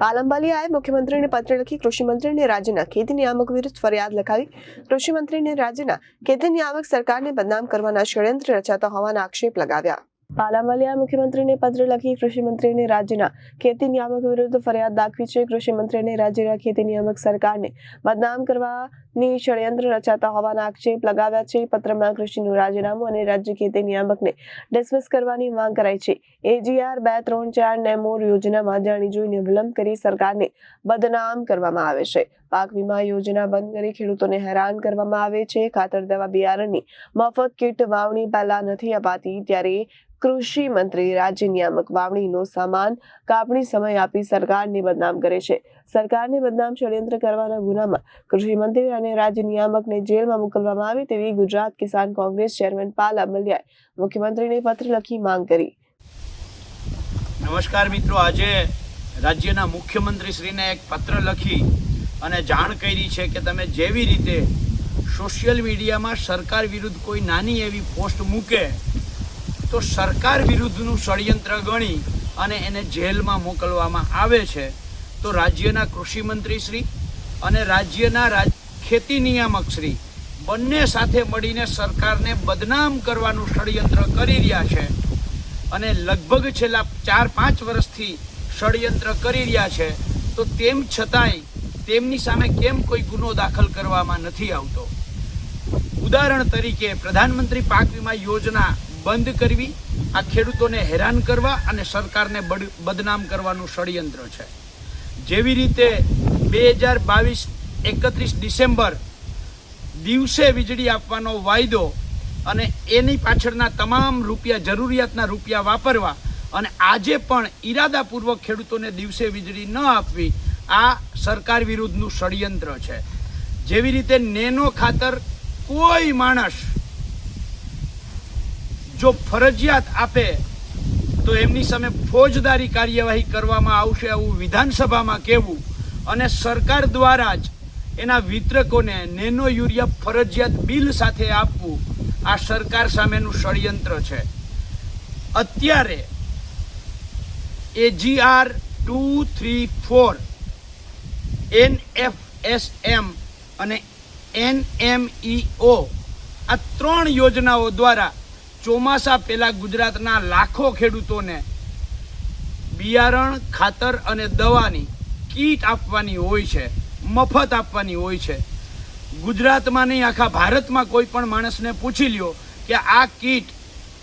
પાલમબાલિયાએ મુખ્યમંત્રીને પત્ર લખી કૃષિમંત્રીને રાજ્યના ખેતી નિયામક વિરુદ્ધ ફરિયાદ લખાવી કૃષિમંત્રીને રાજ્યના ખેતી નિયામક સરકારને બદનામ કરવાના ષડયંત્ર રચાતા હોવાના આક્ષેપ લગાવ્યા. પાલામલિયા મુખ્યમંત્રીને પત્ર લખી કૃષિમંત્રીને રાજ્યના ખેતી નિયામક વિરુદ્ધ ફરિયાદ દાખવી છે. કૃષિમંત્રીને રાજ્યના ખેતી નિયામક સરકારને બદનામ કરવાની ષડયંત્ર રચાતા હોવાના આક્ષેપ લગાવ્યા છે. પત્રમાં કૃષિનું રાજીનામું અને રાજ્ય ખેતી નિયામકને ડિસમિસ કરવાની માંગ કરાઈ છે. એજીઆર બે ત્રણ ચાર નેમોર યોજનામાં જાણી જોઈને વિલંબ કરી સરકારને બદનામ કરવામાં આવે છે. પાક વીમા યોજના બંધ કરી ખેડૂતોને હેરાન કરવામાં આવે છે. ખાતર દવા બિયારણની મફત કીટ વાવણી પહેલા નથી અપાતી, ત્યારે કૃષિ મંત્રી રાજ્ય નિયામક વાવણીનો સામાન કાપણી સમય આપી સરકારને બદનામ કરે છે. સરકારને બદનામ ષડયંત્ર કરવાના ગુનામાં કૃષિ મંત્રી અને રાજ્ય નિયામકને જેલમાં મોકલવામાં આવે તેવી ગુજરાત કિસાન કોંગ્રેસ ચેરમેન પાલ અમલિયાએ મુખ્યમંત્રીને પત્ર લખી માંગ કરી. નમસ્કાર મિત્રો, આજે રાજ્યના મુખ્યમંત્રીશ્રીને એક પત્ર લખી અને જાણ કરી છે કે તમે જેવી રીતે સોશિયલ મીડિયામાં સરકાર વિરુદ્ધ કોઈ નાની એવી પોસ્ટ મૂકે, તો સરકાર વિરુદ્ધનું ષડયંત્ર ગણી અને એને જેલમાં મોકલવામાં આવે છે, તો રાજ્યના કૃષિમંત્રીશ્રી અને રાજ્યના રાજ ખેતી નિયામકશ્રી બંને સાથે મળીને સરકારને બદનામ કરવાનું ષડયંત્ર કરી રહ્યા છે અને લગભગ છેલ્લા ચાર પાંચ વર્ષથી ષડયંત્ર કરી રહ્યા છે. તો તેમ છતાંય તેમની સામે કેમ કોઈ ગુનો દાખલ કરવામાં નથી આવતો? ઉદાહરણ તરીકે પ્રધાનમંત્રી પાક વીમા યોજના બંધ કરવી, આ ખેડૂતોને હેરાન કરવા અને સરકારને બદનામ કરવાનું ષડયંત્ર છે. જેવી રીતે બે હજાર બાવીસ એકત્રીસ ડિસેમ્બર દિવસે વીજળી આપવાનો વાયદો અને એની પાછળના તમામ રૂપિયા, જરૂરિયાતના રૂપિયા વાપરવા અને આજે પણ ઈરાદાપૂર્વક ખેડૂતોને દિવસે વીજળી ન આપવી, આ સરકાર વિરુદ્ધનું ષડયંત્ર છે. જેવી રીતે નેનો ખાતર કોઈ માણસ જો ફરજિયાત આપે, તો એમની સામે ફોજદારી કાર્યવાહી કરવામાં આવશે આવું વિધાનસભામાં કહેવું અને સરકાર દ્વારા જ એના વિતરકોને નેનો યુરિયા ફરજિયાત બિલ સાથે આપવું આ સરકાર સામેનું ષડયંત્ર છે. અત્યારે AGR two three four N F S M અને એન એમ ઓ આ ત્રણ યોજનાઓ દ્વારા ચોમાસા પહેલાં ગુજરાતના લાખો ખેડૂતોને બિયારણ, ખાતર અને દવાની કીટ આપવાની હોય છે. મફત આપવાની હોય છે. ગુજરાતમાં નહીં, આખા ભારતમાં કોઈ પણ માણસને પૂછી લ્યો કે આ કીટ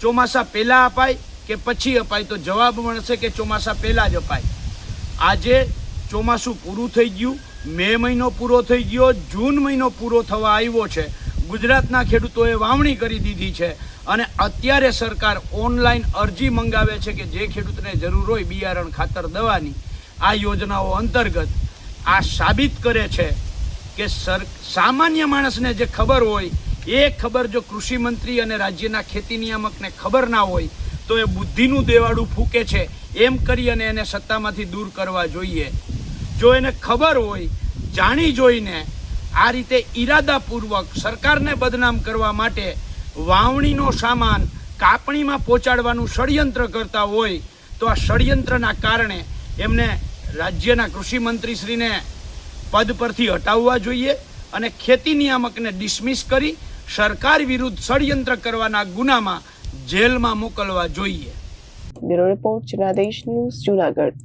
ચોમાસા પહેલાં અપાય કે પછી અપાય, તો જવાબ મળશે કે ચોમાસા પહેલાં જ અપાય. આજે ચોમાસું પૂરું થઈ ગયું, મે મહિનો પૂરો થઈ ગયો, જૂન મહિનો પૂરો થવા આવ્યો છે. ગુજરાતના ખેડૂતોએ વાવણી કરી દીધી છે અને અત્યારે સરકાર ઓનલાઈન અરજી મંગાવે છે કે જે ખેડૂતને જરૂર હોય બિયારણ, ખાતર, દવાની. આ યોજનાઓ અંતર્ગત આ સાબિત કરે છે કે સર, સામાન્ય માણસને જે ખબર હોય, એ ખબર જો કૃષિ મંત્રી અને રાજ્યના ખેતી નિયામકને ખબર ના હોય, તો એ બુદ્ધિનું દેવાળું ફૂકે છે. એમ કરી અને એને સત્તામાંથી દૂર કરવા જોઈએ. જો એને ખબર હોય, જાણી જોઈને આ રીતે ઈરાદાપૂર્વક સરકારને બદનામ કરવા માટે વાવણીનો સામાન કાપણીમાં પહોંચાડવાનું ષડયંત્ર કરતા હોય, તો આ ષડયંત્રના કારણે એમને રાજ્યના કૃષિ મંત્રીશ્રીને પદ પરથી હટાવવા જોઈએ અને ખેતી નિયામકને ડિસમિસ કરી સરકાર વિરુદ્ધ ષડયંત્ર કરવાના ગુનામાં જેલમાં મોકલવા જોઈએ. Bureau report Janadesh news Junagadh.